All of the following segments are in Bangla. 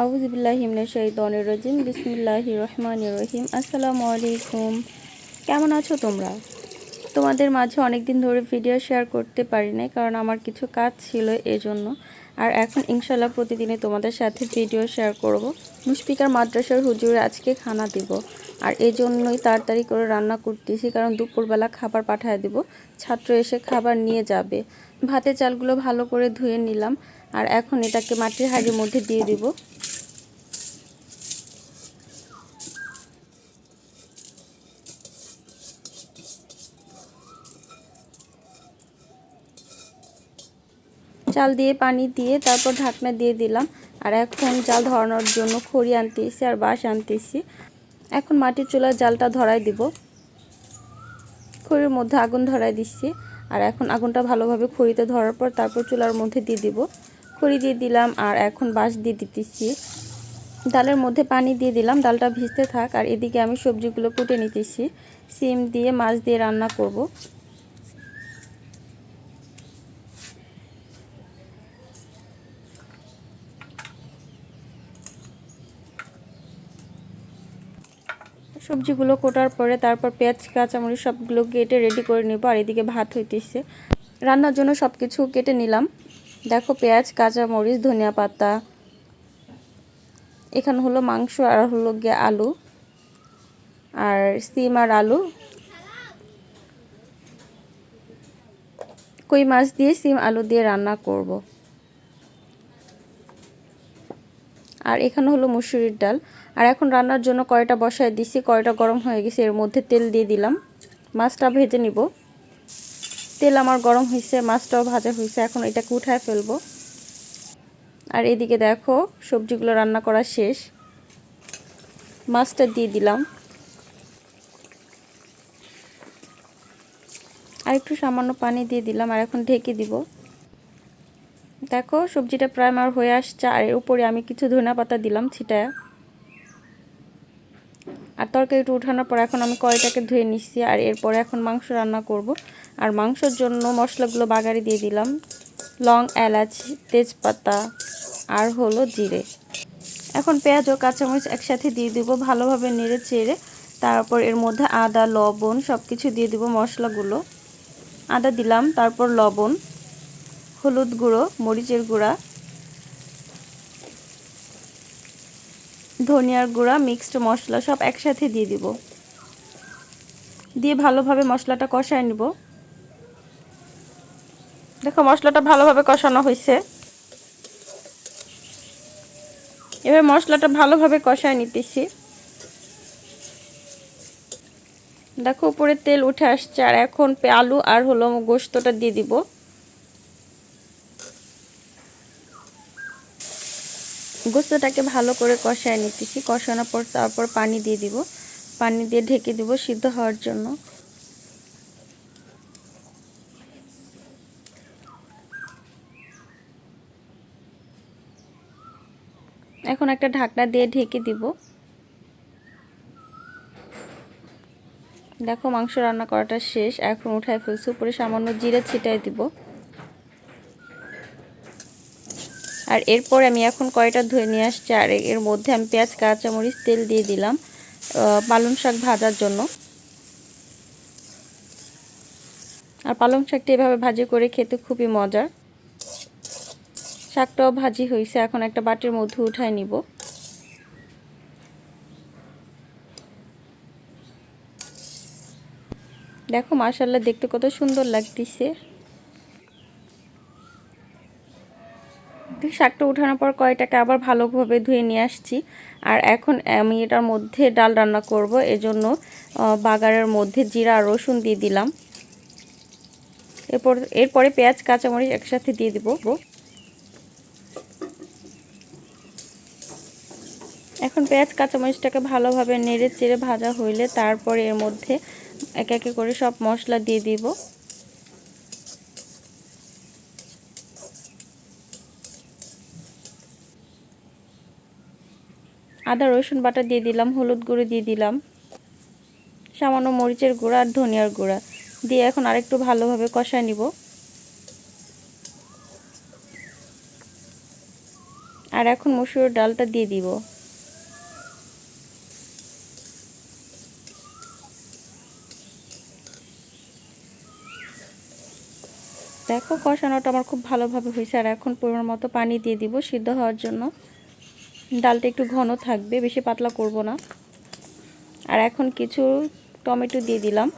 আউজবিল্লাহিমনে শৈতনের রজিম। বিসমিল্লাহ রহমান রহিম। আসসালামু আলাইকুম। কেমন আছো তোমরা? তোমাদের মাঝে অনেক দিন ধরে ভিডিও শেয়ার করতে পারি নাই, কারণ আমার কিছু কাজ ছিল এজন্য। আর এখন ইনশাল্লাহ প্রতিদিনে তোমাদের সাথে ভিডিও শেয়ার করব। মুশফিকার মাদ্রাসার হুজুরে আজকে খানা দিব। আর এই জন্যই তাড়াতাড়ি করে রান্না করতেছি, কারণ দুপুরবেলা খাবার পাঠিয়ে দেব। ছাত্র এসে খাবার নিয়ে যাবে। ভাতে চালগুলো ভালো করে ধুয়ে নিলাম। আর এখন এটাকে মাটির হাড়ির মধ্যে দিয়ে দিব। চাল দিয়ে, পানি দিয়ে, তারপর ঢাকনা দিয়ে দিলাম। আর এখন জাল ধরানোর জন্য খড়ি আনতেছি আর বাঁশ আনতেছি। এখন মাটির চুলার জালটা ধরাই দিব। খড়ির মধ্যে আগুন ধরাই দিচ্ছি। আর এখন আগুনটা ভালোভাবে খড়িতে ধরার পর তারপর চুলার মধ্যে দিয়ে দিব। খড়ি দিয়ে দিলাম আর এখন বাঁশ দিয়ে দিতেছি। ডালের মধ্যে পানি দিয়ে দিলাম। ডালটা ভিজতে থাক। আর এদিকে আমি সবজিগুলো কুটে নিতেছি। সিম দিয়ে, মাছ দিয়ে রান্না করব। সবজিগুলো কোটার পরে তারপর পেঁয়াজ, কাঁচামরিচ সবগুলো কেটে রেডি করে নেব। আর এদিকে ভাত হইতেছে। রান্নার জন্য সব কিছু কেটে নিলাম। দেখো পেঁয়াজ, কাঁচামরিচ, ধনিয়া পাতা। এখানে হলো মাংস আর হলো গিয়ে আলু। আর সিম আর আলু। কই মাছ দিয়ে সিম, আলু দিয়ে রান্না করব। আর এখানে হলো মুসুরির ডাল। আর এখন রান্নার জন্য কয়টা বসায় দিছি কয়টা গরম হয়ে গেছে, এর মধ্যে তেল দিয়ে দিলাম। মাছটা ভেজে নিব। তেল আমার গরম হয়েছে, মাছটাও ভাজা হয়েছে, এখন এটাকে উঠায় ফেলব। আর এদিকে দেখো, সবজিগুলো রান্না করা শেষ। মাছটা দিয়ে দিলাম। আর একটু সামান্য পানি দিয়ে দিলাম, আর এখন ঢেকে দিব। দেখো, সবজিটা প্রায় আমার হয়ে আসছে, আর এর উপরে আমি কিছু ধনিয়া পাতা দিলাম ছিটায়। আর তরকারিটা উঠানোর পর এখন আমি কয়টাকে ধুয়ে নিচ্ছি, আর এরপরে এখন মাংস রান্না করব। আর মাংসর জন্য মশলাগুলো বাগারে দিয়ে দিলাম। লং, এলাচ, তেজপাতা, আর হলো জিরে। এখন পেঁয়াজ ও কাঁচামরিচ একসাথে দিয়ে দিব ভালোভাবে নেড়ে চেড়ে। তারপর এর মধ্যে আদা, লবণ সব কিছু দিয়ে দিব মশলাগুলো। আদা দিলাম, তারপর লবণ, হলুদ গুঁড়ো, মরিচের গুঁড়া ধনিয়ার গুঁড়া মিক্সড মশলা সব একসাথে দিয়ে দিব। দিয়ে ভালোভাবে মশলাটা কষায় নিব। দেখো, মশলাটা ভালোভাবে কষানো হয়েছে এবার মশলাটা ভালোভাবে কষায় নিতেছি। দেখো, উপরে তেল উঠে আসছে, আর এখন আলু আর হলো গোস্তটা দিয়ে দিব। গোস্তটাকে ভালো করে কষায় নিতেছি। কষানোর পর তারপর পানি দিয়ে দিব। পানি দিয়ে ঢেকে দিব সিদ্ধ হওয়ার জন্য। এখন একটা ঢাকনা দিয়ে ঢেকে দিব। দেখো মাংস রান্না করাটা শেষ। এখন উঠায় ফেলছি। উপরে সামান্য জিরে ছিটাই দিব। আর এরপর আমি এখন কয়টা ধুয়ে নিয়ে আসছি, আর এর মধ্যে আমি পেঁয়াজ, কাঁচামরিচ, তেল দিয়ে দিলাম পালং শাক ভাজার জন্য। আর পালং শাকটা এভাবে ভাজি করে খেতে খুবই মজার। শাকটাও ভাজি হয়েছে, এখন একটা বাটির মধ্যে উঠায় নিব। দেখো মাশাল্লাহ দেখতে কত সুন্দর লাগতেছে। শাকটা উঠানোর পর কয়টাকে আবার ভালোভাবে ধুয়ে নিয়ে আসছি। আর এখন আমি এটার মধ্যে ডাল রান্না করব, এজন্য বাগারের মধ্যে জিরা আর রসুন দিয়ে দিলাম। এরপর, এরপরে পেঁয়াজ, কাঁচামরিচ একসাথে দিয়ে দিব। এখন পেঁয়াজ, কাঁচামরিচটাকে ভালোভাবে নেড়ে চেড়ে ভাজা হইলে তারপরে এর মধ্যে এক একে করে সব মশলা দিয়ে দিব। আদা, রসুন বাটা দিয়ে দিলাম, হলুদ গুঁড়ো দিয়ে দিলাম, সামান্য মরিচের গুঁড়া আর ধনিয়ার গুঁড়া দিয়ে এখন আরেকটু ভালোভাবে কষায় নিব। আর এখন মসুর ডালটা দিয়ে দিব। দেখো কষানোটা আমার খুব ভালোভাবে হয়েছে, আর এখন পরিমাণ মতো পানি দিয়ে দিব সিদ্ধ হওয়ার জন্য। ডালটা একটু ঘন থাকবে, বেশি পাতলা করব না। আর এখন কিছু টমেটো দিয়ে দিলাম।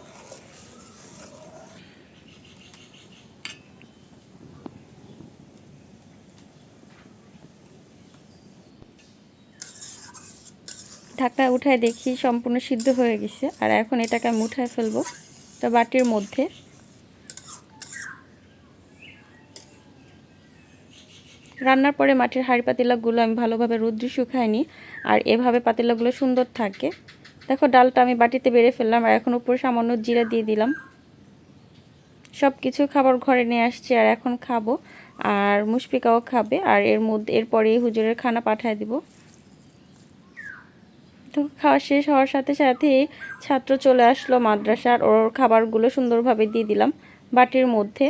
ঢাকনা উঠায় দেখি সম্পূর্ণ সিদ্ধ হয়ে গেছে, আর এখন এটাকে আমি উঠায় ফেলব। একটা বাটির মধ্যে। রান্নার পরে মাটির হাঁড়ি পাতিলাগুলো আমি ভালোভাবে রুদ্রি শুকাইনি, আর এভাবে পাতিলাগুলো সুন্দর থাকে। দেখো, ডালটা আমি বাটিতে বেড়ে ফেললাম, আর এখন উপরে সামান্য জিরা দিয়ে দিলাম। সব কিছু খাবার ঘরে নিয়ে আসছি, আর এখন খাব, আর মুশফিকাও খাবে, আর এর মধ্যে এরপরে হুজুরের খানা পাঠায় দিব। তো খাওয়া শেষ হওয়ার সাথে সাথে ছাত্র চলে আসলো মাদ্রাসার, ওর খাবারগুলো সুন্দরভাবে দিয়ে দিলাম বাটির মধ্যে।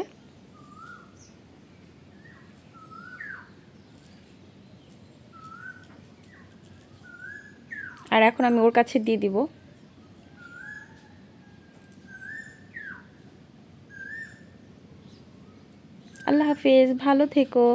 এখন আমি ওর কাছে দিয়ে দিব। আল্লাহ হাফিজ ভালো থেকো।